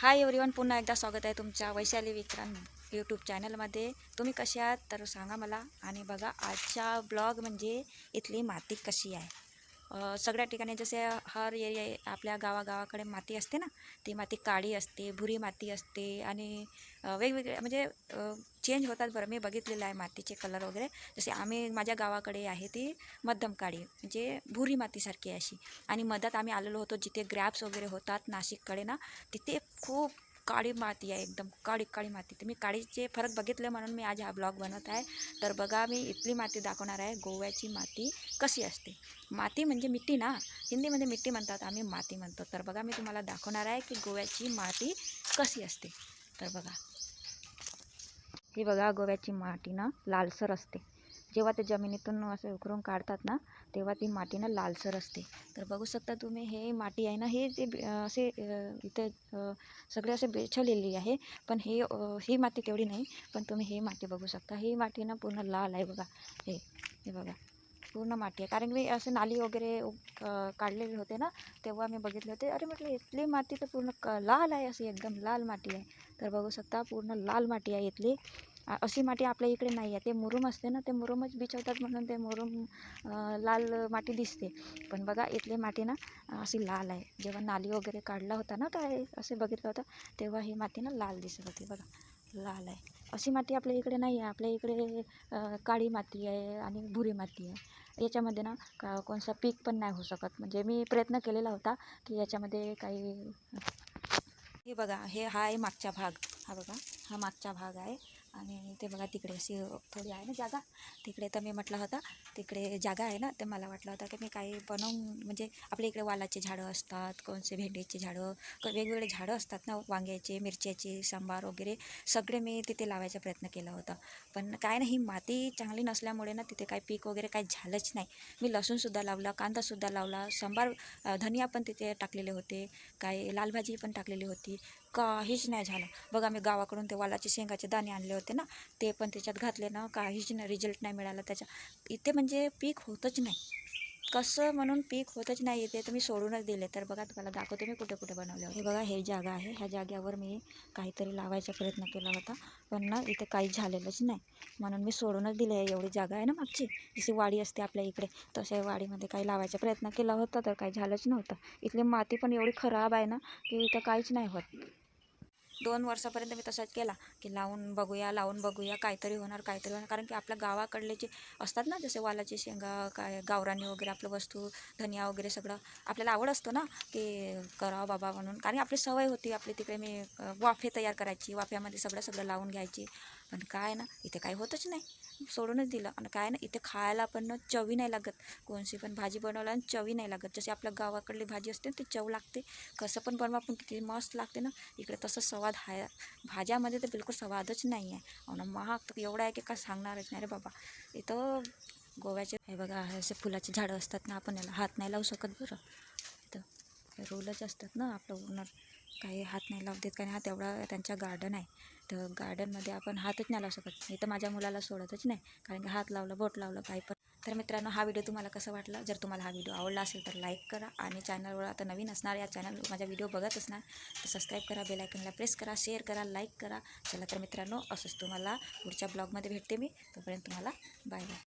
Hi everyone पुन्हा एकदा स्वागत आहे तुमच्या वैशाली विक्रांत यूट्यूब चॅनलमध्ये तुम्ही कसे आहात? तर सांगा मला. आणि बघा आजच्या ब्लॉग म्हणजे इथली माती कशी आहे? सगळ्या ठिकाणी जसे हर एरिया आपल्या गावागावाकडे माती असते ना ती माती काळी असते भुरी माती असते आणि वेगवेगळे म्हणजे चेंज होतात बरं. मी बघितलेलं आहे मातीचे कलर वगैरे. जसे आम्ही माझ्या गावाकडे आहे ती मध्यम काळी म्हणजे भुरी मातीसारखी अशी. आणि मधात आम्ही आलेलो होतो जिथे ग्रॅप्स वगैरे होतात नाशिककडे ना तिथे खूप काळी माती आहे एकदम काळी काळी माती. तर मी काळीचे फरक बघितले म्हणून मी आज हा ब्लॉग बनवत आहे. तर बघा मी इथली माती दाखवणार आहे. गोव्याची माती कशी असते? माती म्हणजे मिट्टी ना? हिंदीमध्ये मिट्टी म्हणतात आम्ही माती म्हणतो. तर बघा मी तुम्हाला दाखवणार आहे की गोव्याची माती कशी असते. तर बघा. ही बघा गोव्याची माती ना लालसर असते. जेव्हा ते जमिनीतून असं उकरून काढतात ना तेव्हा ती माती ना लालसर असते. तर बघू शकता तुम्ही हे माती आहे ना हे ते असे इथे सगळे असे बेछवलेली आहे. पण हे ही माती तेवढी नाही पण तुम्ही हे माती बघू शकता. ही माती ना पूर्ण लाल आहे बघा. हे हे बघा. पूर्ण माती आहे. कारण मी असे नाली वगैरे काढलेले होते ना तेव्हा मी बघितले होते. अरे म्हटलं इथली माती तर पूर्ण लाल आहे अशी एकदम लाल माती आहे. तर बघू शकता पूर्ण लाल माती आहे इथली. अशी माती आपल्या इकडे नाही आहे ते मुरुम असते ना ते मुरुमच बिचवतात म्हणून ते मुरुम लाल माती दिसते. पण बघा इथली माती ना अशी लाल आहे. जेव्हा नाली वगैरे काढला होता ना काय असे बघितलं होतं तेव्हा ही माती ना लाल दिसत होती बघा. लाल आहे. अशी माती आपल्या इकडे नाही आहे आपल्या इकडे काळी माती आहे आणि भुरी माती आहे. याच्यामध्ये ना का कोणसा पीक पण नाही होऊ शकत. म्हणजे मी प्रयत्न केलेला होता की याच्यामध्ये काही हे बघा हे हा आहे मागचा भाग. हा बघा हा मागचा भाग आहे. आणि ते बघा तिकडे अशी थोडी आहे ना जागा. तिकडे तर मी म्हटलं होता तिकडे जागा आहे ना तर मला वाटलं होतं की मी काही बनवून म्हणजे आपल्या इकडे वालाचे झाडं असतात कोणसे भेंडीचे झाडं क- वेगवेगळे झाडं असतात ना वांग्याचे मिरच्याचे सांबार वगैरे सगळे मी तिथे लावायचा प्रयत्न केला होता. पण काय नाही ही माती चांगली नसल्यामुळे ना तिथे काही पीक वगैरे काही झालंच नाही. मी लसूणसुद्धा लावला कांदासुद्धा लावला सांबार धनिया पण तिथे टाकलेले होते काही लाल भाजी पण टाकलेली होती. काहीच नाही झालं. बघा मी गावाकडून ते वालाचे शेंगाचे दाणे आणले होते ना ते पण त्याच्यात घातले ना काहीच नाही रिझल्ट नाही मिळाला त्याच्या. इथे म्हणजे पीक होतच नाही. कसं म्हणून पीक होतच नाही ते तर मी सोडूनच दिले. तर बघा तुम्हाला दाखवते मी कुठे कुठे बनवले हे बघा हे जागा आहे. ह्या जाग्यावर मी काहीतरी लावायचा प्रयत्न केला होता पण ना इथे काहीच झालेलंच नाही. म्हणून मी सोडूनच दिले. एवढी जागा आहे ना मागची जशी वाडी असते आपल्या इकडे तशा वाडीमध्ये काही लावायचा प्रयत्न केला होता तर काही झालंच नव्हतं. इथली माती पण एवढी खराब आहे ना की इथं काहीच नाही होत. दोन वर्षापर्यंत मी तसाच केला की लावून बघूया लावून बघूया काहीतरी होणार काहीतरी होणार. कारण की आपल्या गावाकडले जे असतात ना जसे वालाचे शेंगा काय गावरानी वगैरे आपलं वस्तू धनिया वगैरे सगळं आपल्याला आवड असतो ना की करावं बाबा म्हणून. कारण आपली सवय होती आपली तिकडे मी वाफे तयार करायची वाफ्यामध्ये सगळं सगळं लावून घ्यायची. पण काय ना इथे काही होतच नाही. सोडूनच दिलं. आणि काय ना इथे खायला पण ना चवी नाही लागत. कोणशी पण भाजी बनवला आणि चवी नाही लागत. जशी आपल्या गावाकडली भाजी असते ना ती चव लागते. कसं पण बनवा पण किती मस्त लागते ना. इकडे तसं स्वाद आहे भाज्यामध्ये तर बिलकुल स्वादच नाही आहे आणि महाग तर एवढा आहे की काय सांगणारच नाही रे बाबा. इथं गोव्याचे हे बघा असे फुलाचे झाडं असतात ना आपण याला हात नाही लावू शकत बरं. इथं रोलच असतात ना आपलं ओनर. काही हात नाही लावू देत कारण हा तेवढा त्यांचा गार्डन आहे. तर गार्डनमध्ये आपण हातच नाही लावू शकत. मी तर माझ्या मुलाला सोडतच नाही कारण की हात लावलं बोट लावलं काही पण. तर मित्रांनो हा व्हिडिओ तुम्हाला कसा वाटला? जर तुम्हाला हा व्हिडिओ आवडला असेल तर लाईक करा आणि चॅनलवर आता नवीन असणार या चॅनल माझा व्हिडिओ बघत असणार तर सबस्क्राईब करा बेलायकनला प्रेस करा शेअर करा लाईक करा. चला तर मित्रांनो असंच तुम्हाला पुढच्या ब्लॉगमध्ये भेटते मी. तोपर्यंत तुम्हाला बाय बाय